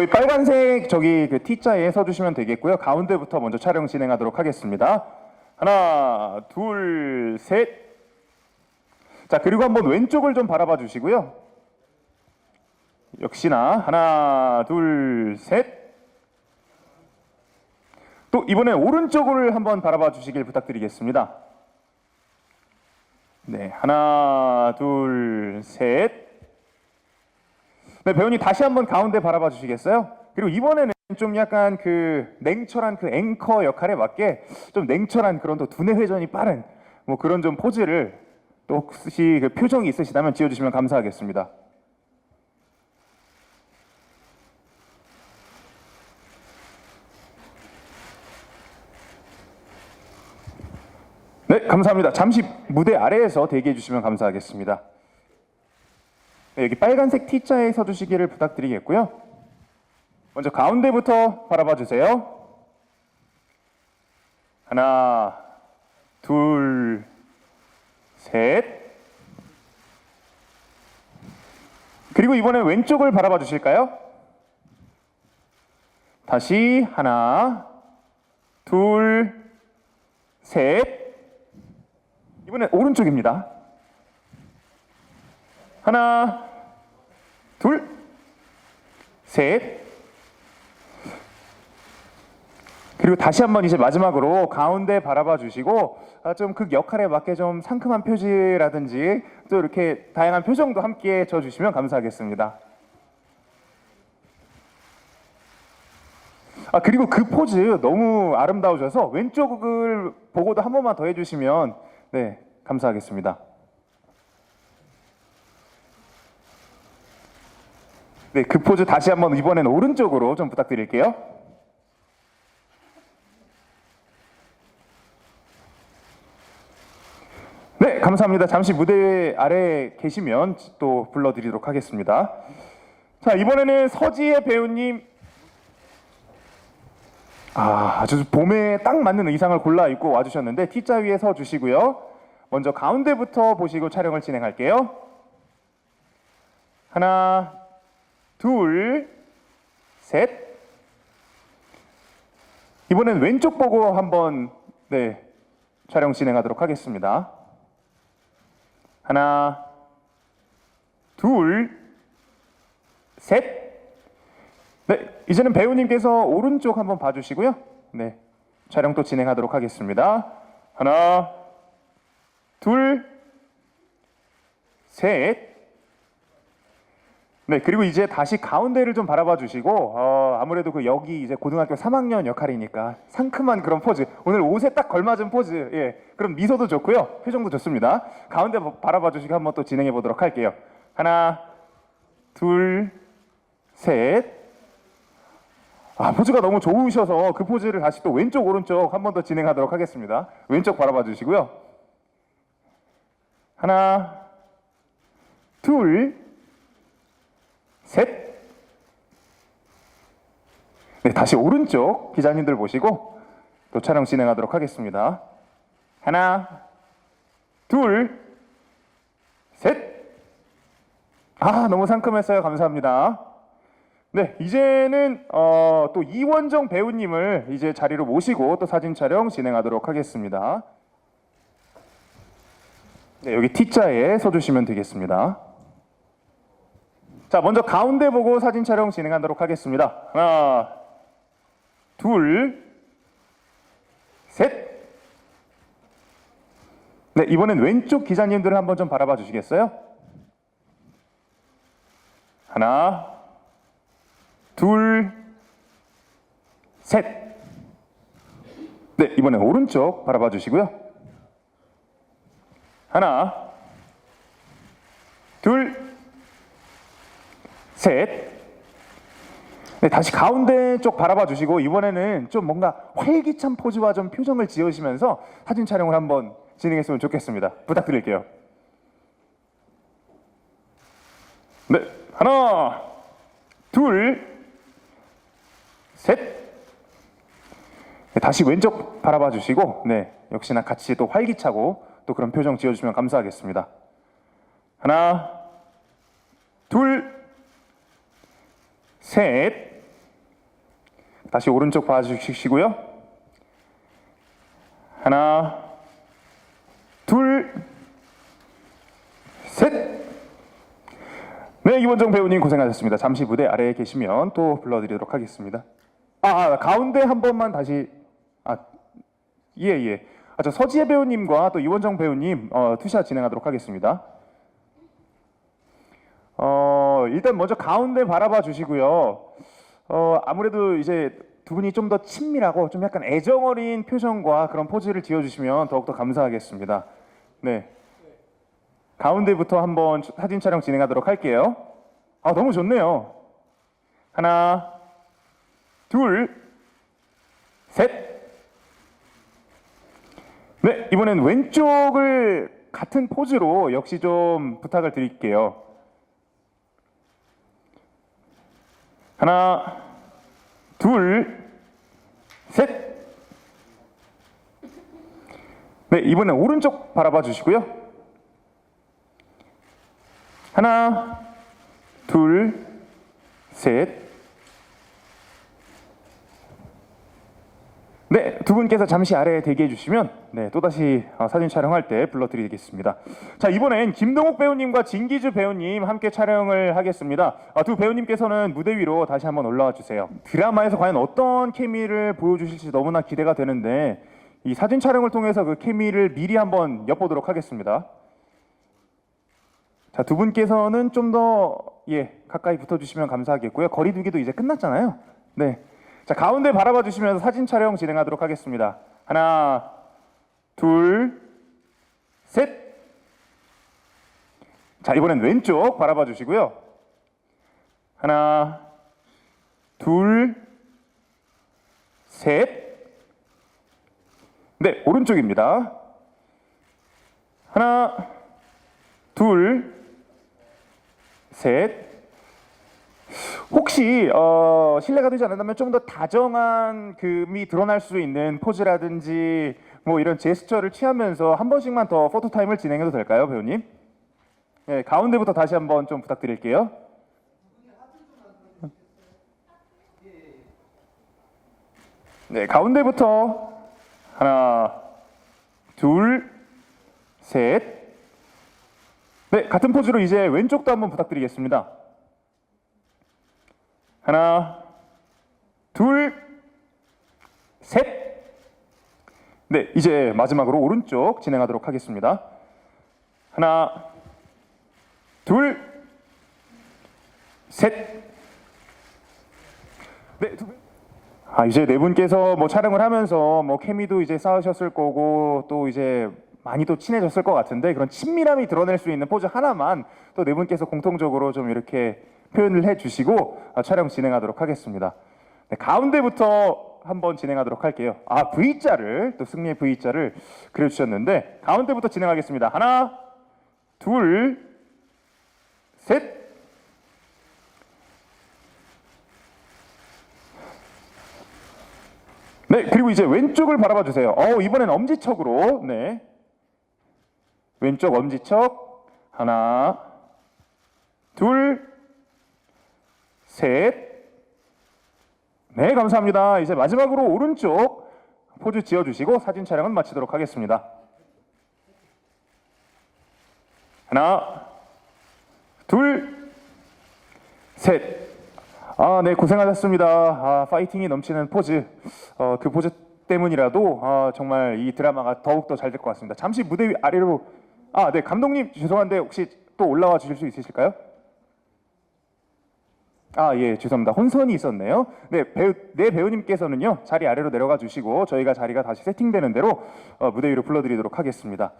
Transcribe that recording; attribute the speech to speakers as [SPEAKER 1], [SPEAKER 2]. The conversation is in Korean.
[SPEAKER 1] 저희 빨간색 저기 그 T자에 서주시면 되겠고요. 가운데부터 먼저 촬영 진행하도록 하겠습니다. 하나, 둘, 셋. 자, 그리고 한번 왼쪽을 좀 바라봐 주시고요. 역시나 하나, 둘, 셋. 또 이번에 오른쪽을 한번 바라봐 주시길 부탁드리겠습니다. 네, 하나, 둘, 셋. 네, 배우님 다시 한번 가운데 바라봐 주시겠어요? 그리고 이번에는 좀 약간 그 냉철한 그 앵커 역할에 맞게 좀 냉철한 그런 또 두뇌 회전이 빠른 뭐 그런 좀 포즈를 또 혹시 그 표정이 있으시다면 지어주시면 감사하겠습니다. 네, 감사합니다. 잠시 무대 아래에서 대기해 주시면 감사하겠습니다. 네, 여기 빨간색 T자에 서주시기를 부탁드리겠고요. 먼저 가운데부터 바라봐 주세요. 하나, 둘, 셋. 그리고 이번엔 왼쪽을 바라봐 주실까요? 다시 하나, 둘, 셋. 이번엔 오른쪽입니다. 하나, 둘, 셋. 그리고 다시 한번 이제 마지막으로 가운데 바라봐 주시고 아, 좀그 역할에 맞게 좀 상큼한 표지라든지 또 이렇게 다양한 표정도 함께 져 주시면 감사하겠습니다. 아 그리고 그 포즈 너무 아름다우셔서 왼쪽을 보고도 한 번만 더 해주시면 네 감사하겠습니다. 네, 그 포즈 다시 한번 이번엔 오른쪽으로 좀 부탁드릴게요. 네, 감사합니다. 잠시 무대 아래에 계시면 또 불러드리도록 하겠습니다. 자, 이번에는 서지혜 배우님. 아, 아주 봄에 딱 맞는 의상을 골라 입고 와주셨는데 T자 위에 서 주시고요. 먼저 가운데부터 보시고 촬영을 진행할게요. 하나, 둘, 셋. 이번엔 왼쪽 보고 한번 네 촬영 진행하도록 하겠습니다. 하나, 둘, 셋. 네, 이제는 배우님께서 오른쪽 한번 봐주시고요. 네, 촬영 또 진행하도록 하겠습니다. 하나, 둘, 셋. 네, 그리고 이제 다시 가운데를 좀 바라봐 주시고, 어, 아무래도 그 여기 이제 고등학교 3학년 역할이니까 상큼한 그런 포즈, 오늘 옷에 딱 걸맞은 포즈, 예, 그럼 미소도 좋고요, 표정도 좋습니다. 가운데 바- 바라봐 주시고 한번 또 진행해 보도록 할게요. 하나, 둘, 셋. 아, 포즈가 너무 좋으셔서 그 포즈를 다시 또 왼쪽, 오른쪽 한 번 더 진행하도록 하겠습니다. 왼쪽 바라봐 주시고요. 하나, 둘, 셋. 네, 다시 오른쪽 기자님들 보시고 또 촬영 진행하도록 하겠습니다. 하나, 둘, 셋. 아, 너무 상큼했어요. 감사합니다. 네, 이제는 어, 또 이원정 배우님을 이제 자리로 모시고 또 사진 촬영 진행하도록 하겠습니다. 네, 여기 T자에 서주시면 되겠습니다. 자, 먼저 가운데 보고 사진 촬영 진행하도록 하겠습니다. 하나, 둘, 셋. 네, 이번엔 왼쪽 기자님들을 한번 좀 바라봐 주시겠어요? 하나, 둘, 셋. 네, 이번엔 오른쪽 바라봐 주시고요. 하나, 둘, 셋. 네, 다시 가운데 쪽 바라봐 주시고 이번에는 좀 뭔가 활기찬 포즈와 좀 표정을 지으시면서 사진 촬영을 한번 진행했으면 좋겠습니다. 부탁드릴게요. 네, 하나, 둘, 셋. 네, 다시 왼쪽 바라봐 주시고, 네, 역시나 같이 또 활기차고 또 그런 표정 지어주시면 감사하겠습니다. 하나, 둘, 셋. 다시 오른쪽 봐주시고요. 하나, 둘, 셋. 네, 이원정 배우님 고생하셨습니다. 잠시 무대 아래에 계시면 또 불러드리도록 하겠습니다. 아, 아, 가운데 한 번만 다시 아, 예, 예. 아, 저 서지혜 배우님과 또 이원정 배우님 어, 투샷 진행하도록 하겠습니다. 어, 일단 먼저 가운데 바라봐 주시고요. 어, 아무래도 이제 두 분이 좀 더 친밀하고 좀 약간 애정 어린 표정과 그런 포즈를 지어 주시면 더욱더 감사하겠습니다. 네. 가운데부터 한번 사진 촬영 진행하도록 할게요. 아, 너무 좋네요. 하나, 둘, 셋. 네, 이번엔 왼쪽을 같은 포즈로 역시 좀 부탁을 드릴게요. 하나, 둘, 셋. 네, 이번엔 오른쪽 바라봐 주시고요. 하나, 둘, 셋. 네, 두 분께서 잠시 아래에 대기해 주시면 네, 또다시 어, 사진 촬영할 때 불러드리겠습니다. 자, 이번엔 김동욱 배우님과 진기주 배우님 함께 촬영을 하겠습니다. 아, 두 배우님께서는 무대 위로 다시 한번 올라와 주세요. 드라마에서 과연 어떤 케미를 보여주실지 너무나 기대가 되는데 이 사진 촬영을 통해서 그 케미를 미리 한번 엿보도록 하겠습니다. 자, 두 분께서는 좀 더 예, 가까이 붙어 주시면 감사하겠고요. 거리 두기도 이제 끝났잖아요. 네. 자, 가운데 바라봐 주시면서 사진 촬영 진행하도록 하겠습니다. 하나, 둘, 셋. 자, 이번엔 왼쪽 바라봐 주시고요. 하나, 둘, 셋. 네, 오른쪽입니다. 하나, 둘, 셋. 혹시 어, 신뢰가 되지 않는다면 좀 더 다정한 금이 드러날 수 있는 포즈라든지 뭐 이런 제스처를 취하면서 한 번씩만 더 포토 타임을 진행해도 될까요, 배우님? 네, 가운데부터 다시 한번 좀 부탁드릴게요. 네, 가운데부터 하나, 둘, 셋. 네, 같은 포즈로 이제 왼쪽도 한번 부탁드리겠습니다. 하나, 둘, 셋. 네, 이제 마지막으로 오른쪽 진행하도록 하겠습니다. 하나, 둘, 셋. 네, 두 분. 아, 이제 네 분께서 뭐 촬영을 하면서 뭐 케미도 이제 쌓으셨을 거고 또 이제 많이 또 친해졌을 것 같은데 그런 친밀함이 드러낼 수 있는 포즈 하나만 또 네 분께서 공통적으로 좀 이렇게 표현을 해 주시고 아, 촬영 진행하도록 하겠습니다. 네, 가운데부터 한번 진행하도록 할게요. 아, V자를 또 승리의 V자를 그려 주셨는데 가운데부터 진행하겠습니다. 하나, 둘, 셋. 네, 그리고 이제 왼쪽을 바라봐 주세요. 어, 이번엔 엄지척으로. 네. 왼쪽 엄지척. 하나, 둘, 셋. 네, 감사합니다. 이제 마지막으로 오른쪽 포즈 지어 주시고 사진 촬영은 마치도록 하겠습니다. 하나, 둘, 셋. 아, 네, 고생하셨습니다. 아, 파이팅이 넘치는 포즈. 어, 그 포즈 때문이라도 아, 정말 이 드라마가 더욱더 잘 될 것 같습니다. 잠시 무대 위 아래로 아, 네, 감독님 죄송한데 혹시 또 올라와 주실 수 있으실까요? 아, 예, 죄송합니다. 혼선이 있었네요. 네, 배우, 네 배우님께서는요, 자리 아래로 내려가 주시고, 저희가 자리가 다시 세팅되는 대로 어, 무대 위로 불러드리도록 하겠습니다.